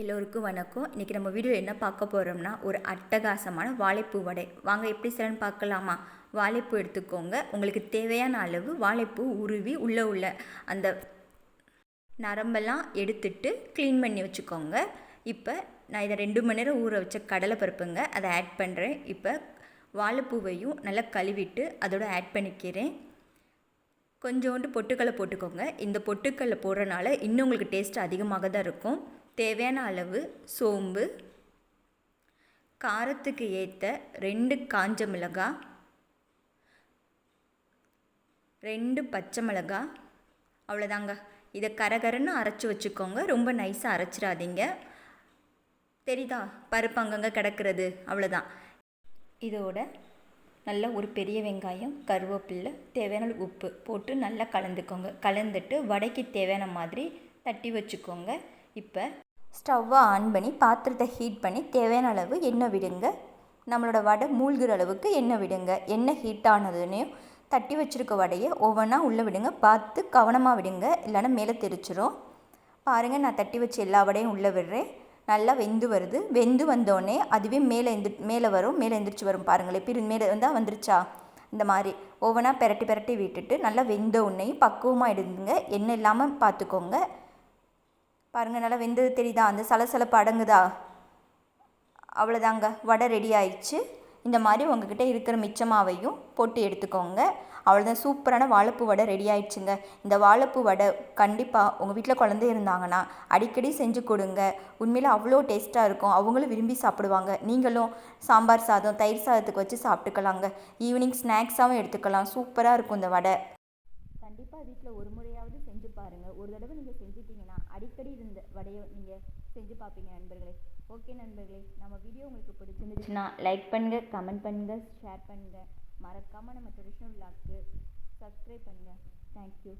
எல்லோருக்கும் வணக்கம். இன்றைக்கி நம்ம வீடியோ என்ன பார்க்க போகிறோம்னா ஒரு அட்டகாசமான வாழைப்பூ வடை. வாங்க எப்படி செய்யலாம்னு பார்க்கலாமா? வாழைப்பூ எடுத்துக்கோங்க. உங்களுக்கு தேவையான அளவு வாழைப்பூ உருவி உள்ளே உள்ள அந்த நரம்பெல்லாம் எடுத்துட்டு க்ளீன் பண்ணி வச்சுக்கோங்க. இப்போ நான் இதை ரெண்டு மணி நேரம் ஊற வச்ச கடலை பருப்புங்க அதை ஆட் பண்ணுறேன் இப்போ வாழைப்பூவையும் நல்லா கழுவிட்டு அதோட ஆட் பண்ணிக்கிறேன். கொஞ்சோண்டு பொட்டுக்கடலை போட்டுக்கோங்க. இந்த பொட்டுக்கல்லை போடுறனால இன்னும் உங்களுக்கு டேஸ்ட் அதிகமாக தான் இருக்கும். தேவையான அளவு சோம்பு காரத்துக்கு ஏற்ற ரெண்டு காஞ்ச மிளகாய் ரெண்டு பச்சை மிளகாய் அவ்வளோதாங்க. இதை கரகரன்னு அரைச்சி வச்சுக்கோங்க. ரொம்ப நைஸாக அரைச்சிடாதீங்க. தெரியுதா? பருப்பு அங்கங்கே கிடக்கிறது. அவ்வளோதான். இதோட நல்லா ஒரு பெரிய வெங்காயம் கருவேப்பில்லை தேவையான உப்பு போட்டு நல்லா கலந்துக்கோங்க. கலந்துட்டு வடைக்கு தேவையான மாதிரி தட்டி வச்சுக்கோங்க. இப்போ ஸ்டவ்வை ஆன் பண்ணி பாத்திரத்தை ஹீட் பண்ணி தேவையான அளவு எண்ணெய் விடுங்க. நம்மளோட வடை மூழ்கிற அளவுக்கு எண்ணெய் விடுங்க. எண்ணெய் ஹீட் ஆனதுனையும் தட்டி வச்சுருக்க வடையை ஒவ்வொன்றா உள்ளே விடுங்க. பார்த்து கவனமாக விடுங்க. இல்லைன்னா மேலே தெரிச்சிரும். பாருங்கள் நான் தட்டி வச்ச எல்லா வடையும் உள்ளே விடுறேன். நல்லா வெந்து வருது. வெந்து வந்தோடனே அதுவே மேலே எந்திரி மேலே வரும். மேலே எந்திரிச்சு வரும் பாருங்களேன். இப்போ மேலே வந்தால் வந்துருச்சா? இந்த மாதிரி. ஒவ்வொன்றா பெரட்டி பெரட்டி விட்டுட்டு நல்லா வெந்த உன்னையும் பக்குவமாக எடுங்க. எண்ணெய் இல்லாமல் பார்த்துக்கோங்க. பாருங்கள் நல்லா வெந்தது தெரியுதா? அந்த சலசலப்பு அடங்குதா? அவ்வளோதாங்க வடை ரெடி ஆயிடுச்சு. இந்த மாதிரி உங்ககிட்ட இருக்கிற மிச்சமாவையும் போட்டு எடுத்துக்கோங்க. அவ்வளோதான் சூப்பரான வாழைப்பூ வடை ரெடி ஆயிடுச்சுங்க. இந்த வாழைப்பூ வடை கண்டிப்பாக உங்கள் வீட்டில் குழந்தை இருந்தாங்கன்னா அடிக்கடி செஞ்சு கொடுங்க. உண்மையில் அவ்வளோ டேஸ்ட்டாக இருக்கும். அவங்களும் விரும்பி சாப்பிடுவாங்க. நீங்களும் சாம்பார் சாதம் தயிர் சாதத்துக்கு வச்சு சாப்பிட்டுக்கலாங்க. ஈவினிங் ஸ்நாக்ஸாகவும் எடுத்துக்கலாம். சூப்பராக இருக்கும் இந்த வடை. கண்டிப்பாக வீட்டில் ஒரு முறையாவது செஞ்சு பாருங்கள் ஒரு தடவை நீங்கள் செஞ்சுட்டீங்கன்னா அடிக்கடி இருந்த வடையை நீங்கள் செஞ்சு பார்ப்பீங்க நண்பர்களே. ஓகே நண்பர்களே நம்ம வீடியோ உங்களுக்கு பிடிச்சிருந்துச்சுன்னா லைக் பண்ணுங்கள் கமெண்ட் பண்ணுங்கள் ஷேர் பண்ணுங்கள் மறக்காமல் நம்ம ட்ரெடிஷ்னல் விளாக்கு சப்ஸ்கிரைப் பண்ணுங்கள் தேங்க்யூ